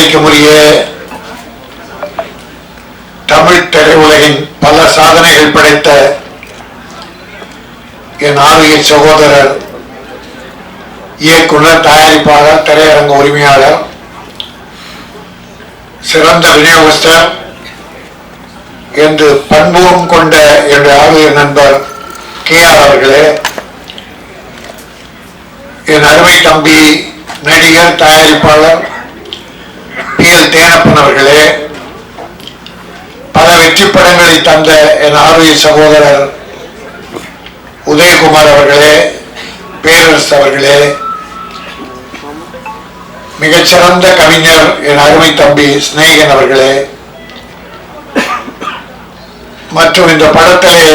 மரியாதைக்குரிய தமிழ் திரையுலகின் பல சாதனைகள் படைத்த என் ஆரோக்கிய சகோதரர் இயக்குனர் தயாரிப்பாளர் திரையரங்க உரிமையாளர் சிறந்த விநியோகஸ்தர் என்று பண்பும் கொண்ட என்னுடைய ஆரோக்கிய நண்பர் கே ஆர் அவர்களே என் அருமை தம்பி நடிகர் தயாரிப்பாளர் எல் தேனப்பனவர்களே பல வெற்றி படங்களை தந்த என் ஆர்வி சகோதரர் உதயகுமார் அவர்களே பேரரசு அவர்களே மிகச்சிறந்த கவிஞர் என் அருமை தம்பி சிநேகன் அவர்களே மற்றும் இந்த படத்திலே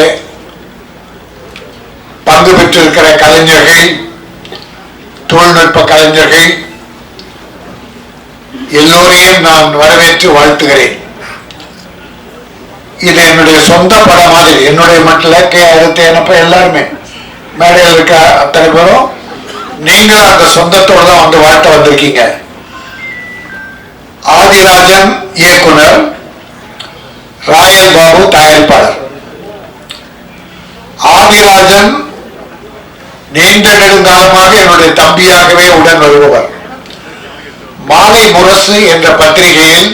பங்கு பெற்றிருக்கிற கலைஞர்கள் தொழில்நுட்ப கலைஞர்கள் எல்லோரையும் நான் வரவேற்று வாழ்த்துகிறேன். இது என்னுடைய சொந்த படம் மாதிரி. என்னுடைய மட்டும் கே அடுத்து என்னப்ப எல்லாருமே. மேடையில் இருக்க அத்தனை பேரும் நீங்களும் அந்த சொந்தத்தோடு தான் வந்து வாழ்த்த வந்திருக்கீங்க. ஆதிராஜன் இயக்குனர் ராயல் பாபு தயாரிப்பாளர். ஆதிராஜன் நீண்ட நெடுங்காலமாக என்னுடைய தம்பியாகவே உடன் வருபவர். மாலை முரசு என்ற பத்திரிகையில்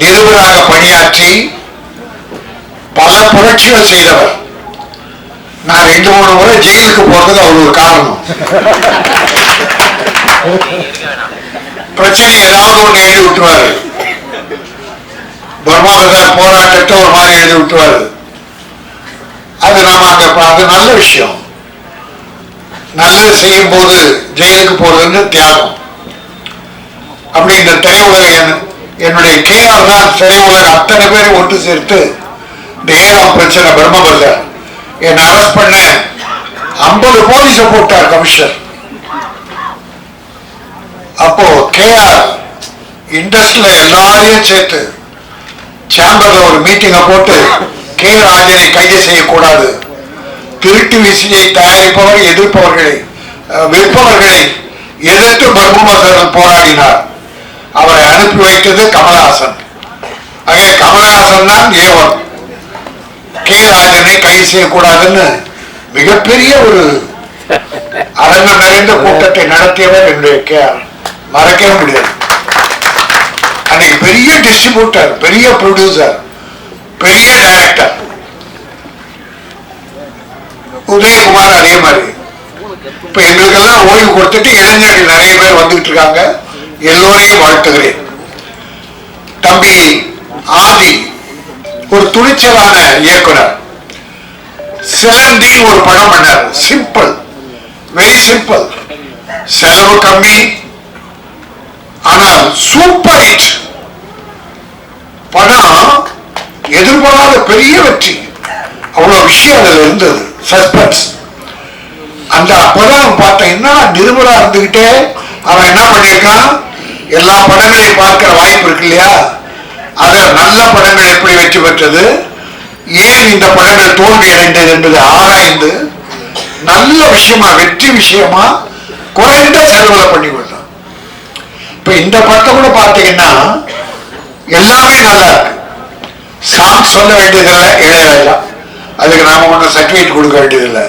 நிருபராக பணியாற்றி பல புரட்சிகள் செய்தவர். நான் ரெண்டு மூணு முறை ஜெயிலுக்கு போறதுக்கு அவர் ஒரு காரணம். பிரச்சனை ஏதாவது ஒண்ணு எழுதி விட்டுருவாரு. பர்மா பிரதார் போராட்டத்தை ஒரு மாதிரி எழுதி விட்டுருவாரு. அது நாம அந்த அது நல்ல விஷயம். நல்லது செய்யும் போது ஜெயிலுக்கு போறதுன்னு தியாகம். அப்படி இந்த திரையுலக என்- என்னுடைய கேஆர் தான் திரையுலக அத்தனை பேரை ஒட்டு சேர்த்து இந்த ஏழாம் பிரச்சனை பிரம்மபுரத்தில். என்னை அரெஸ்ட் பண்ண ஐம்பது போலீஸை போட்டார் கமிஷனர் அப்போ கேஆர் இண்டஸ்ட்ரியில் எல்லாரையும் சேர்த்து சேம்பர்ல ஒரு மீட்டிங்கை போட்டு கே ராஜனை கைது செய்யக்கூடாது. திருட்டு விசையை தயாரிப்பவர் எதிர்ப்பவர்களை விற்பவர்களை எதிர்த்து பர்மபசர்கள் போராடினார். அவரை அனுப்பி வைத்தது கமலஹாசன். ஆகவே கமலஹாசன் தான் ஏவன் கே ராஜனை கைது செய்யக்கூடாதுன்னு மிகப்பெரிய ஒரு அரங்கம் நிறைந்த கூட்டத்தை நடத்தியவர் என்னுடைய கே ஆர். மறக்கவே முடியாது. அன்னைக்கு பெரிய டிஸ்ட்ரிபியூட்டர் பெரிய ப்ரொடியூசர் பெரிய டைரக்டர் உதயகுமார் அதே மாதிரி. இப்ப எங்களுக்கெல்லாம் ஓய்வு கொடுத்துட்டு இளைஞர்கள் நிறைய பேர் வந்துட்டு இருக்காங்க. எல்லோரையும் வாழ்த்துகிறேன். தம்பி ஆதி ஒரு துணிச்சலான இயக்குனர். சிலந்தின்னு ஒரு படம் பண்ணார். சிம்பிள் வெரி சிம்பிள் செலவு கம்மி ஆனால் சூப்பர் ஹிட் படம் எதிர்பாராத பெரிய வெற்றி. அவ்வளவு விஷயம் அதுல இருந்தது. சஸ்பென்ஸ் அந்த அப்பதான் பார்த்தேன் என்ன நிருபரா இருந்துகிட்டே அவன் என்ன பண்ணியிருக்கான்? எல்லா படங்களையும் பார்க்கிற வாய்ப்பு இருக்கு இல்லையா? அதுல நல்ல படங்கள் எப்படி வெற்றி பெற்றது? ஏன் இந்த படங்கள் தோல்வி அடைந்தது என்பதை ஆராய்ந்து நல்ல விஷயமா வெற்றி விஷயமா குறைந்த செலவுல பண்ணி கொடுத்தான் இப்ப இந்த படத்தை கூட பார்த்தீங்கன்னா எல்லாமே நல்லா இருக்கு. சாங் சொல்ல வேண்டியதில்லை இளையராஜா அதுக்கு நாம ஒன்றும் சர்டிஃபிகேட் கொடுக்க வேண்டியதில்லை.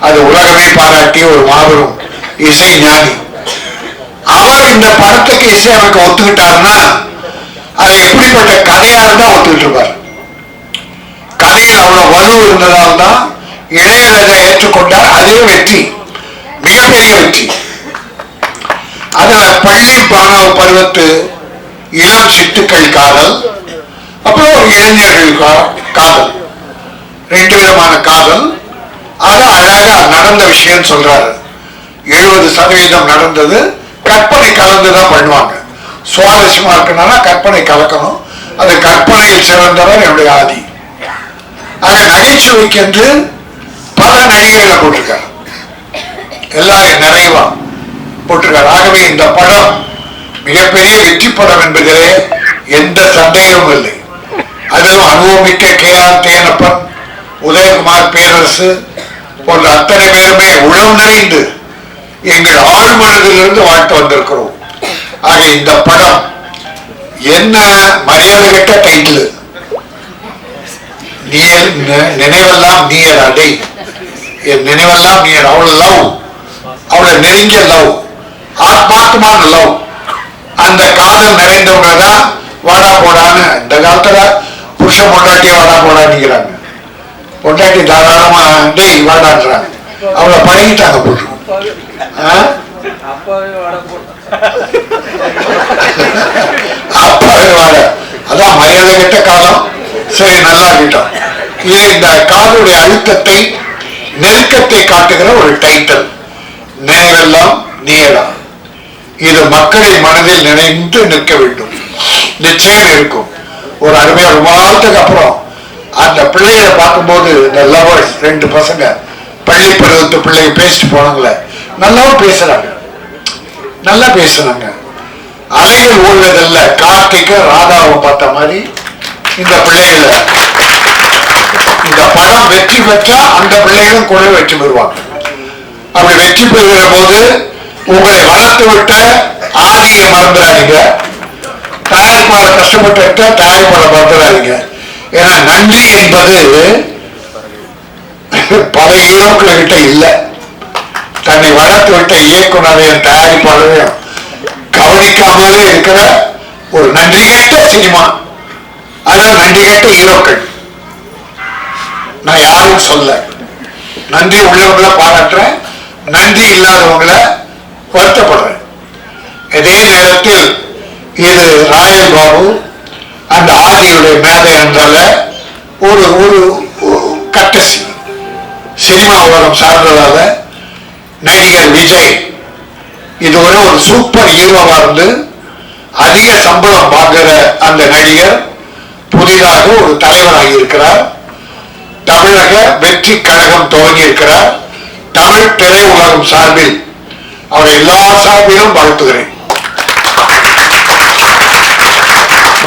அது உலகமே பாராட்டிய ஒரு மாபெரும் இசை ஞானி. அவர் இந்த படத்துக்கு இசையமைக்க ஒத்துக்கிட்டாருன்னா அது எப்படிப்பட்ட கதையா இருந்தா ஒத்துக்கிட்டு இருப்பார் கதையில் அவ்வளவு வலு இருந்ததால் தான் இளையராஜா ஏற்றுக்கொண்டார். அதே வெற்றி மிகப்பெரிய வெற்றி. அதுல பள்ளி மாணவ பருவத்து இளம் சிட்டுக்கள் காதல் அப்புறம் ஒரு இளைஞர்கள் கா- காதல். ரெண்டு விதமான காதல். அது அழகா நடந்த விஷயம் சொல்றாரு. எழுபது சதவீதம் நடந்தது. கற்பனை கலந்துதான் பண்ணுவாங்க. சுவாரஸ்யமா இருக்கணும்னா கற்பனை கலக்கணும். அந்த கற்பனையில் சிறந்தவர் என்னுடைய ஆதி. ஆக நகைச்சுவைக்கு என்று பல நடிகைகளை போட்டிருக்காரு. எல்லாரும் நிறைவா போட்டிருக்கார். ஆகவே இந்த படம் மிகப்பெரிய வெற்றி படம் என்பதிலே எந்த சந்தேகமும் இல்லை. அதிலும் அனுபவமிக்க கே ஆர் தேனப்பன் உதயகுமார் பேரரசு போன்ற அத்தனை பேருமே உழவு நிறைந்து எங்கள் ஆழ்மனதிலிருந்து வாழ்த்து வந்திருக்கிறோம். ஆக இந்த படம் என்ன மரியாதை கட்ட டைட்டில் நீர் நினைவெல்லாம் நீர் அடை. என் நினைவெல்லாம் நீயர் அவள் லவ். அவளை நெருங்கிய லவ். ஆத்மாத்மான லவ். அந்த காதல் நிறைந்தவங்க தான் வாடா போடான்னு இந்த காலத்துல புருஷன் பொண்டாட்டி வாடா போடான்னுங்கிறாங்க. பொண்டாட்டி தாராளமா டேய் வாடான்றாங்க. அவளை பழகிட்டாங்க புருஷன். அப்பாவே வடை போட்டு அப்பாவே வாட. அதான் மரியாதை கெட்ட காலம். சரி நல்லா இருக்கட்டும். இது இந்த காலுடைய அழுத்தத்தை நெருக்கத்தை காட்டுகிற ஒரு டைட்டில் நினைவெல்லாம் நீயலாம் இது மக்களின் மனதில் நினைந்து நிற்க வேண்டும். நிச்சயம் இருக்கும். ஒரு அருமையா ரொம்ப நாளத்துக்கு அப்புறம் அந்த பிள்ளைகளை பார்க்கும்போது இந்த லவர்ஸ் ரெண்டு பசங்க பள்ளி பருவத்து பிள்ளைங்க பேசிட்டு போனாங்களே. நல்லாவும் பேசுறாங்க. நல்லா பேசுறாங்க. அலைகள் உள்ளதில்ல கார்த்திகை ராதாவை பார்த்த மாதிரி இந்த பிள்ளைகளை இந்த படம் வெற்றி பெற்றா அந்த பிள்ளைகளும் கூட வெற்றி பெறுவாங்க. அப்படி வெற்றி பெறுகிற போது உங்களை வளர்த்து விட்ட ஆதியை மறந்துடாதீங்க. தயாரிப்பாளர் கஷ்டப்பட்டு தயாரிப்பாளர் மறந்துடாதீங்க. ஏன்னா நன்றி என்பது பல ஹீரோக்கள் கிட்ட இல்லை. தன்னை வளர்த்து விட்ட இயக்குனரையும் தயாரிப்பாளரையும் கவனிக்காமலே இருக்கிற ஒரு நன்றி கெட்ட சினிமா அதான் நன்றி கெட்ட ஹீரோக்கள். நான் யாரும் சொல்ல. நன்றி உள்ளவங்கள பாராட்டுறேன். நன்றி இல்லாதவங்கள வருத்தப்படுறேன். இதே நேரத்தில் இது ராயல் பாபு அந்த ஆதியுடைய மேதை என்றால ஒரு ஒரு கட்டசி. சினிமா உலகம் சார்ந்ததால நடிகர் விஜய். இதுவரை ஒரு சூப்பர் ஹீரோவா இருந்து அதிக சம்பளம் வாங்குற அந்த நடிகர் புதிதாக ஒரு தலைவராகி இருக்கிறார். தமிழக வெற்றி கழகம் துவங்கி இருக்கிறார். தமிழ் திரையுலகம் சார்பில் அவர் எல்லா சார்பிலும் வாழ்த்துகிறேன்.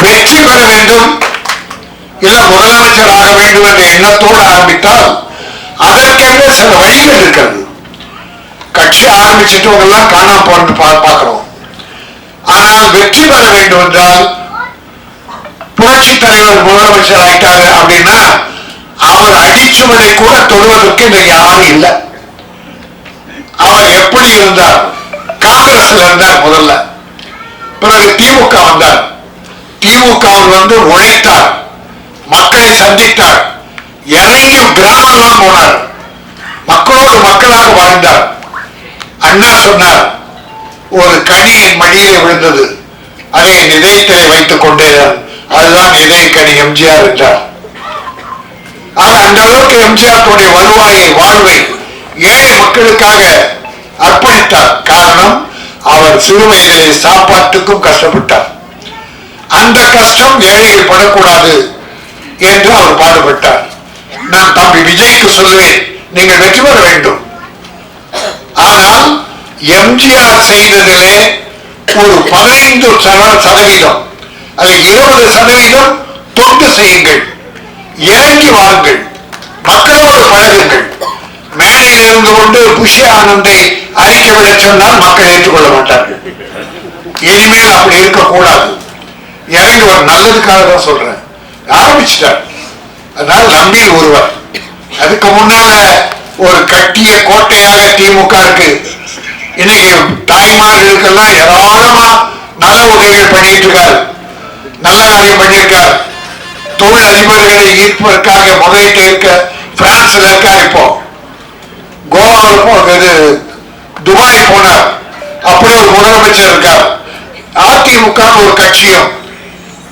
வெற்றி பெற வேண்டும். இல்ல முதலமைச்சர் ஆக வேண்டும் என்ற எண்ணத்தோடு ஆரம்பித்தால் அதற்கென்று சில வழிகள் இருக்கிறது. கட்சி ஆரம்பிச்சிட்டவங்க எல்லாம் காணாம போறது பா- பார்க்கிறோம். ஆனால் வெற்றி பெற வேண்டும் என்றால் புரட்சி தலைவர் முதலமைச்சர் ஆயிட்டாங்க அப்படின்னா அவர் அடிச்சுவடை கூட தொடுவதற்கு இன்றைக்கு யாரும் இல்லை. அவர் எப்படி இருந்தார்? காங்கிரஸ்ல இருந்தார் முதல்ல. பிறகு திமுக வந்தார். திமுக வந்து உழைத்தார் மக்களை சந்தித்தார். இறங்கி கிராமம் போனார். மக்களோடு மக்களாக வாழ்ந்தார். அண்ணா சொன்னார் ஒரு கனி மடியிலே விழுந்தது. அதை என் இதயத்திலே வைத்துக் கொண்டேன். அதுதான் இதயக்கனி எம்ஜிஆர் என்றார். ஆக அந்த அளவுக்கு எம்ஜிஆர் தன்னுடைய வருவாயை வாழ்வை ஏழை மக்களுக்காக அர்ப்பணித்தார். காரணம் அவர் சிறுமையிலே சாப்பாட்டுக்கும் கஷ்டப்பட்டார். அந்த கஷ்டம் ஏழைகள் படக்கூடாது என்று அவர் பாடுபட்டார். நான் தம்பி விஜய்க்கு சொல்லுவேன் நீங்கள் வெற்றி பெற வேண்டும். ஆனால் எம்ஜிஆர் செய்ததிலே ஒரு பதினைந்து சதவீதம் அல்ல இருபது சதவீதம் தொண்டு செய்யுங்கள் இறங்கி வாருங்கள் மக்களோடு பழகுங்கள். மேடையில் இருந்து கொண்டு புஷி ஆனந்தை அறிக்கை விட சொன்னால் மக்கள் ஏற்றுக்கொள்ள மாட்டார்கள். இனிமேல் அப்படி இருக்கக்கூடாது. இறங்கி ஒரு நல்லதுக்காக தான் சொல்றேன். ஆரம்பிச்சிட்டார். அதனால நம்பி ஒருவர். அதுக்கு முன்னால ஒரு கட்டிய கோட்டையாக திமுக இருக்கு. இன்னைக்கு தாய்மார்களுக்கெல்லாம் ஏராளமா நல உதவிகள் பண்ணிட்டு இருக்காரு நல்ல காரியம் பண்ணியிருக்கார். தொழில் அதிபர்களை ஈர்ப்பதற்காக முதலீட்டு இருக்க பிரான்ஸ்ல இருக்கார் இப்போ. கோவாவில் இது துபாய் போனார். அப்படி ஒரு முதலமைச்சர் இருக்கார். அதிமுக ஒரு கட்சியும்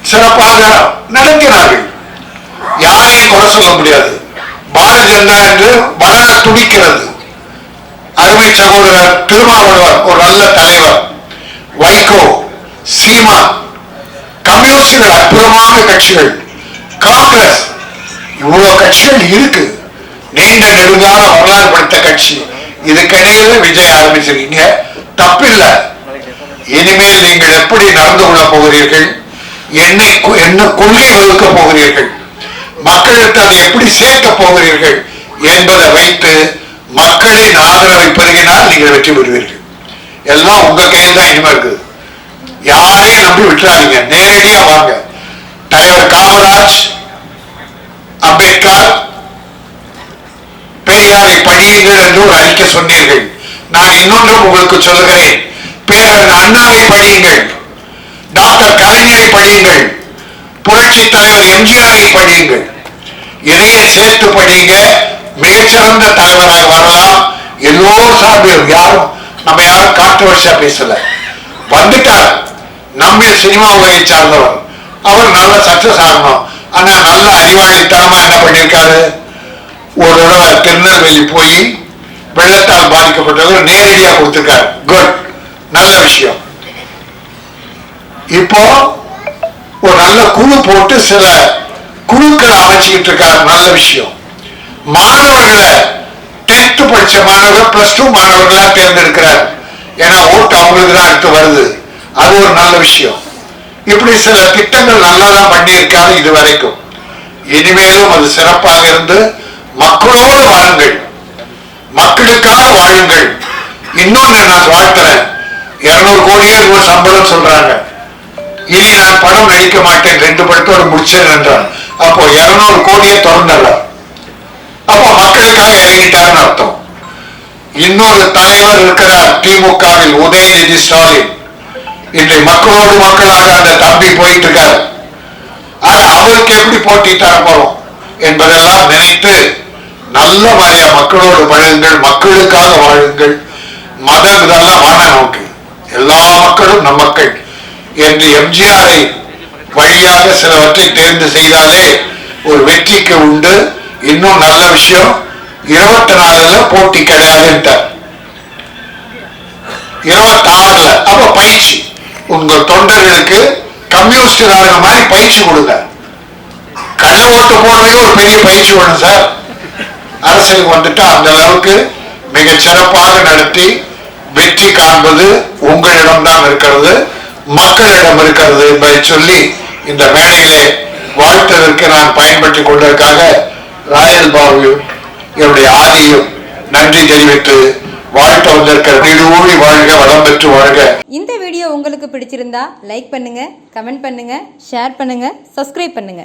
சிறப்பாக நடத்தினார்கள் யாரையும் குறை சொல்ல முடியாது. பாரதிய ஜனதா என்று வளர துடிக்கிறது. அருமை சகோதரர் திருமாவளவர் ஒரு நல்ல தலைவர். வைகோ சீமா கம்யூனிஸ்டுகள் அற்புதமான கட்சிகள். காங்கிரஸ் இவ்வளவு கட்சிகள் இருக்கு. நீண்ட நெடுங்கால வரலாறு படுத்த கட்சி. இதுக்கிடையில விஜய் ஆரம்பிச்சிருக்கீங்க. தப்பில்லை. இனிமேல் நீங்கள் எப்படி நடந்து கொள்ள போகிறீர்கள்? என்னை என்ன கொள்கை வகுக்க போகிறீர்கள்? மக்களுக்கு அதை எப்படி சேர்க்க போகிறீர்கள் என்பதை வைத்து மக்களின் ஆதரவை பெருகினால் நீங்கள் வெற்றி பெறுவீர்கள். எல்லாம் உங்க கையில் தான் இனிமே இருக்குது. யாரையும் நம்பி விட்டுறாதீங்க. நேரடியா வாங்க. தலைவர் காமராஜ் அம்பேத்கர் பெரியாரை படியுங்கள் என்று ஒரு அறிக்கை சொன்னீர்கள். நான் இன்னொன்றும் உங்களுக்கு சொல்லுகிறேன். பேரன் அண்ணாவை படியுங்கள் டாக்டர் கலைஞரை படியுங்கள் புரட்சி தலைவர் எம்ஜிஆரை படியுங்கள் இதையே சேர்த்து படிங்க மிகச்சிறந்த தலைவராக வரலாம். எல்லோரும் சார்பில் யாரும் நம்ம யாரும் கான்ட்ரவர்சியா பேசல. வந்துட்டார். நம்ம சினிமா உலகை சார்ந்தவர். அவர் நல்ல சக்சஸ் ஆகணும். ஆனா நல்ல அறிவாளித்தனமா என்ன பண்ணிருக்காரு? ஒரு தடவை திருநெல்வேலி போய் வெள்ளத்தால் பாதிக்கப்பட்டவர் நேரடியா கொடுத்திருக்காரு. குட் நல்ல விஷயம். இப்போ ஒரு நல்ல குழு போட்டு சில குழுக்களை அமைச்சுக்கிட்டு இருக்கார் நல்ல விஷயம். மாணவர்களை டென்த் படிச்ச மாணவர்கள் பிளஸ் டூ மாணவர்களா தேர்ந்தெடுக்கிறார். ஏன்னா ஓட்டு அவங்களுக்கு தான் அடுத்து வருது. அது ஒரு நல்ல விஷயம். இப்படி சில திட்டங்கள் நல்லா தான் பண்ணியிருக்காரு இது வரைக்கும் இனிமேலும் அது சிறப்பாக இருந்து மக்களோடு வாழுங்கள். மக்களுக்காக வாழுங்கள். இன்னொன்னு நான் வாழ்த்துறேன். இருநூறு கோடியே இவ்வளவு சம்பளம் சொல்றாங்க. இனி நான் படம் நடிக்க மாட்டேன். ரெண்டு படத்தோடு முடிச்சேன் என்றான். அப்போ இருநூறு கோடியே திறந்துடுறார் அப்போ மக்களுக்காக இறங்கிட்டாருன்னு அர்த்தம்? இன்னொரு தலைவர் இருக்கிறார் திமுகவில் உதயநிதி ஸ்டாலின். இன்றை மக்களோடு மக்களாக அந்த தம்பி போயிட்டு இருக்காரு ஆனா அவருக்கு எப்படி போட்டி தர போறோம் என்பதெல்லாம் நினைத்து நல்ல மாதிரியா மக்களோடு பழகுங்கள் மக்களுக்காக வாழுங்கள். மதம் இதெல்லாம் வேணாம் நமக்கு எல்லா மக்களும் நம் மக்கள். என்று எம்ஜிஆரை வழியாக சிலவற்றை தேர்ந்து செய்தாலே ஒரு வெற்றிக்கு உண்டு. இன்னும் நல்ல விஷயம் இருபத்தி நாலுல போட்டி கிடையாதுன்ட்டார். இருபத்தி ஆறுல அப்ப பயிற்சி. உங்கள் தொண்டர்களுக்கு கம்யூனிஸ்ட் நாடுக மாதிரி பயிற்சி கொடுங்க. கள்ள ஓட்டு போடுறதே ஒரு பெரிய பயிற்சி வேணும் சார். அரசியலுக்கு வந்துட்டு அந்த அளவுக்கு மிக சிறப்பாக நடத்தி வெற்றி காண்பது உங்களிடம்தான் இருக்கிறது மக்களிடம் இருக்கிறது என்பதை சொல்லி இந்த மேடையிலே வாழ்த்ததற்கு நான் பயன்படுத்திக் கொண்டதற்காக ராயல் பாபு என்னுடைய ஆதியும் நன்றி தெரிவித்து வாழ்த்த வந்திருக்கிற வாழ்க வளம் பெற்று வாழ்க. இந்த வீடியோ உங்களுக்கு பிடிச்சிருந்தா லைக் பண்ணுங்க கமெண்ட் பண்ணுங்க ஷேர் பண்ணுங்க சப்ஸ்கிரைப் பண்ணுங்க.